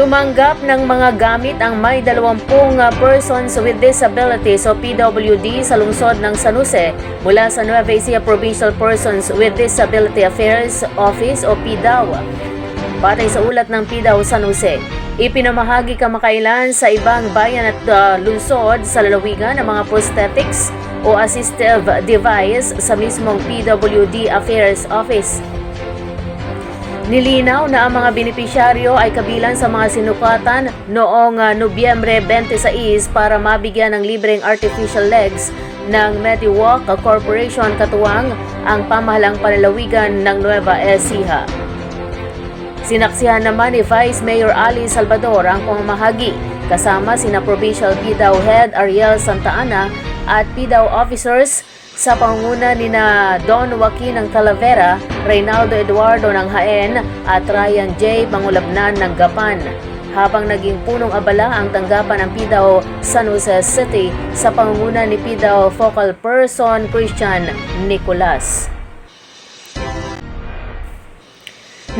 Tumanggap ng mga gamit ang may 20 persons with disabilities o PWD sa lungsod ng San Jose mula sa Nueva Ecija Provincial Persons with Disability Affairs Office o PDAW. Batay sa ulat ng PDAW San Jose, ipinamahagi kamakailan sa ibang bayan at uh, lungsod sa lalawigan ng mga prosthetics o assistive device sa mismong PWD Affairs Office. Nilinaw na ang mga benepisyaryo ay kabilang sa mga sinukatan noong uh, Nobyembre 26 para mabigyan ng libreng artificial legs ng MediWalk Corporation katuwang ang pamahalang panalawigan ng Nueva Ecija. Sinaksihan naman ni Vice Mayor Ali Salvador ang pamamahagi kasama sina Provincial PDAW Head Ariel Santa Ana at PDAW officers sa pangunguna ni na Don Joaquin ng Talavera, Reynaldo Eduardo ng Haen at Ryan J. Mangulabnan ng Gapan. Habang naging punong abala ang tanggapan ng PDAW San Jose City sa pangunguna ni PDAW Focal Person Christian Nicolas.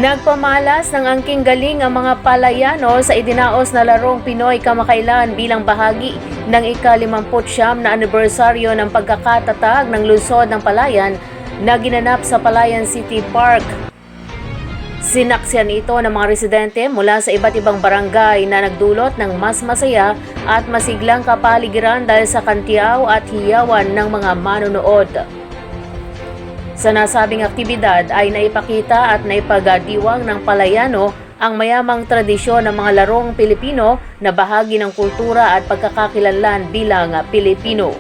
Nagpamalas ng angking galing ang mga palayano sa idinaos na larong Pinoy kamakailan bilang bahagi ng ika-59 na anibersaryo ng pagkakatatag ng lungsod ng Palayan na ginanap sa Palayan City Park. Sinaksyan ito ng mga residente mula sa iba't ibang barangay na nagdulot ng mas masaya at masiglang kapaligiran dahil sa kantiyaw at hiyawan ng mga manonood. Sa nasabing aktibidad ay naipakita at naipagadiwang ng palayano ang mayamang tradisyon ng mga larong Pilipino na bahagi ng kultura at pagkakakilanlan bilang Pilipino.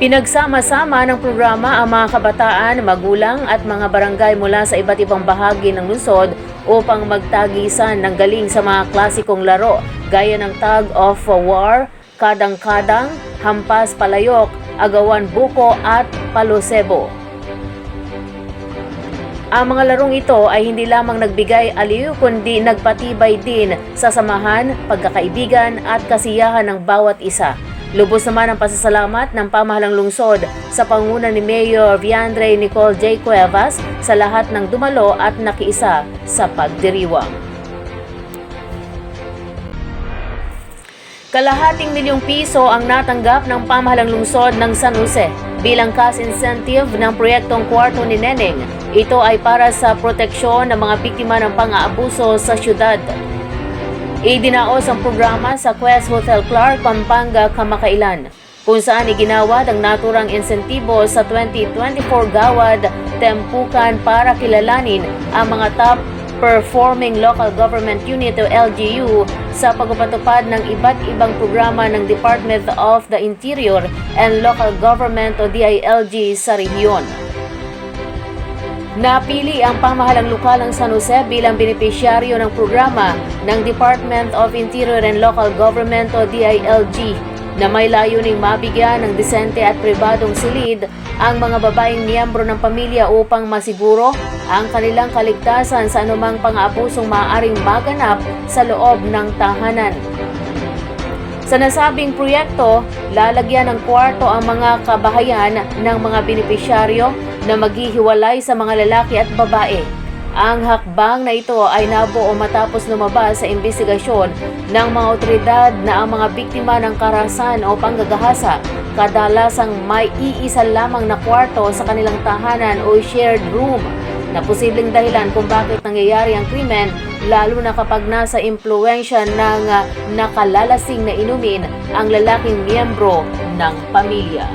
Pinagsama-sama ng programa ang mga kabataan, magulang at mga barangay mula sa iba't ibang bahagi ng lungsod upang magtagisan ng galing sa mga klasikong laro gaya ng tag of war, kadang-kadang, hampas palayok, agawan buko at palosebo. Ang mga larong ito ay hindi lamang nagbigay aliw kundi nagpatibay din sa samahan, pagkakaibigan at kasiyahan ng bawat isa. Lubos naman ang pasasalamat ng pamahalang lungsod sa panguna ni Mayor Viandre Nicole J. Cuevas sa lahat ng dumalo at nakiisa sa pagdiriwang. Kalahating milyong piso ang natanggap ng pamahalang lungsod ng San Jose bilang cash incentive ng proyektong kwarto ni Neneng. Ito ay para sa proteksyon ng mga biktima ng pang-aabuso sa syudad. Idinaos ang programa sa Quest Hotel Clark, Pampanga, kamakailan kung saan iginawad ang naturang insentibo sa 2024 Gawad Tempukan para kilalanin ang mga top performing local government unit o LGU sa pagpapatupad ng iba't ibang programa ng Department of the Interior and Local Government o DILG sa rehiyon. Napili ang pamahalang lokal ng San Jose bilang benepisyaryo ng programa ng Department of Interior and Local Government o DILG na may layuning mabigyan ng disente at pribadong silid ang mga babaeng miyembro ng pamilya upang masiguro ang kanilang kaligtasan sa anumang pang-aabusong maaaring maganap sa loob ng tahanan. Sa nasabing proyekto, lalagyan ng kwarto ang mga kabahayan ng mga benepisyaryo na maghihiwalay sa mga lalaki at babae. Ang hakbang na ito ay nabuo matapos lumabas sa investigasyon ng mga otoridad na ang mga biktima ng karahasan o panggagahasa kadalasang may iisa lamang na kwarto sa kanilang tahanan o shared room na posibleng dahilan kung bakit nangyayari ang krimen lalo na kapag nasa impluensya ng ah, nakalalasing na inumin ang lalaking miyembro ng pamilya.